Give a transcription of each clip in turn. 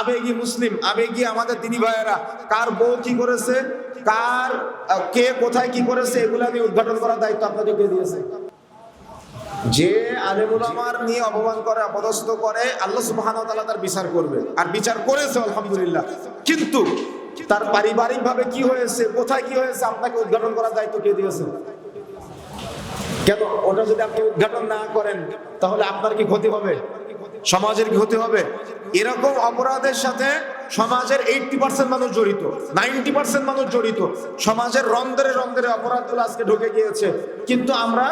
আবেগী মুসলিম, আবেগী আমাদের দিনী ভাইয়েরা, কার বউ কি করেছে, কার কে কোথায় কি করেছে, এগুলো আমি উদ্ঘাটন করার দায়িত্ব আপনাদেরকে দিয়েছে। যে আলেমুল আমার নিয়ে অপমান করে, অপদস্থ করে, আল্লাহ সুবহানাহু ওয়া তাআলা তার বিচার করবে। আর বিচার করেছে, আলহামদুলিল্লাহ। কিন্তু তার পারিবারিক ভাবে কি হয়েছে, কোথায় কি হয়েছে, আপনাকে উদ্ঘাটন করার দায়িত্ব কে দিয়েছে? কেন? ওটা যদি আপনি উদ্ঘাটন না করেন, তাহলে আপনার কি ক্ষতি হবে? সমাজের কি হতে হবে? এরকম অপরাধের সাথে সমাজের এইটটি পার্সেন্ট মানুষ জড়িত নাইনটি পার্সেন্ট মানুষ জড়িত। সমাজের রন্ধরে রন্ধরে অপরাধগুলো আজকে ঢুকে গিয়েছে। কিন্তু আমরা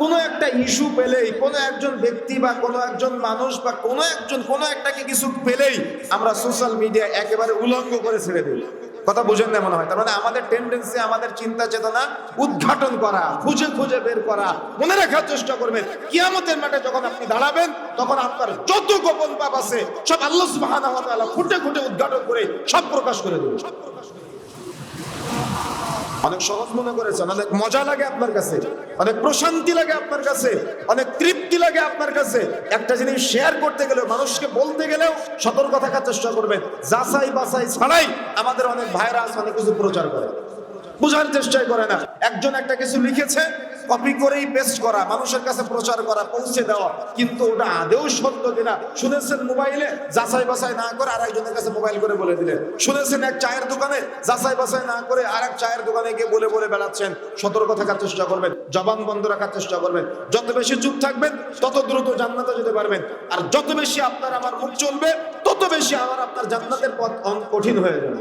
কোনো একটা ইস্যু পেলেই, কোনো একজন ব্যক্তি বা কোনো একজন মানুষ বা কোনো একজন, কোনো একটাকে কিছু পেলেই আমরা সোশ্যাল মিডিয়া একেবারে উলঙ্গ করে ছেড়ে দিই। কথা বুঝেন না মনে হয়। তার মানে আমাদের টেন্ডেন্সি আমাদের চিন্তা চেতনা উদ্ঘাটন করা, খুঁজে খুঁজে বের করা, মনে রাখার চেষ্টা করবেন। কিয়ামতের মাঠে যখন আপনি দাঁড়াবেন, তখন আপনার যত গোপন পাপ আছে, সব আল্লাহ সুবহানাহু ওয়া তাআলা খুঁটে উদ্ঘাটন করে সব প্রকাশ করে দেবে অনেক সহজ মনে করেছেন, অনেক মজা লাগে আপনার কাছে, অনেক প্রশান্তি লাগে আপনার কাছে, অনেক তৃপ্তি লাগে আপনার কাছে। একটা জিনিস শেয়ার করতে গেলেও মানুষকে বলতে গেলেও সতর্ক থাকার চেষ্টা করবেন। যাচাই বাছাই ছাড়াই আমাদের অনেক ভাইরাস অনেক কিছু প্রচার করে। বোঝার চেষ্টাই করে না। একজন একটা কিছু লিখেছে কপি করেই পেস্ট করা, মানুষের কাছে প্রচার করা, পৌঁছে দেওয়া। কিন্তু ওটা আদেও সত্য কিনা? শুনেছেন মোবাইলে? যাচাই বাছাই না করে আরেকজনের কাছে মোবাইল করে বলে দিলেন। শুনেছেন এক চায়ের দোকানে? যাচাই বাছাই না করে আরেক চায়ের দোকানে গিয়ে বলে বলে বেড়াচ্ছেন। সতর্ক থাকার চেষ্টা করবেন, জবান বন্ধ রাখার চেষ্টা করবেন। যত বেশি চুপ থাকবেন, তত দ্রুত জান্নাতে যেতে পারবেন। আর যত বেশি আপনার আমার মুখ চলবে, তত বেশি আমার আপনার জান্নাতের পথ কঠিন হয়ে যাবে।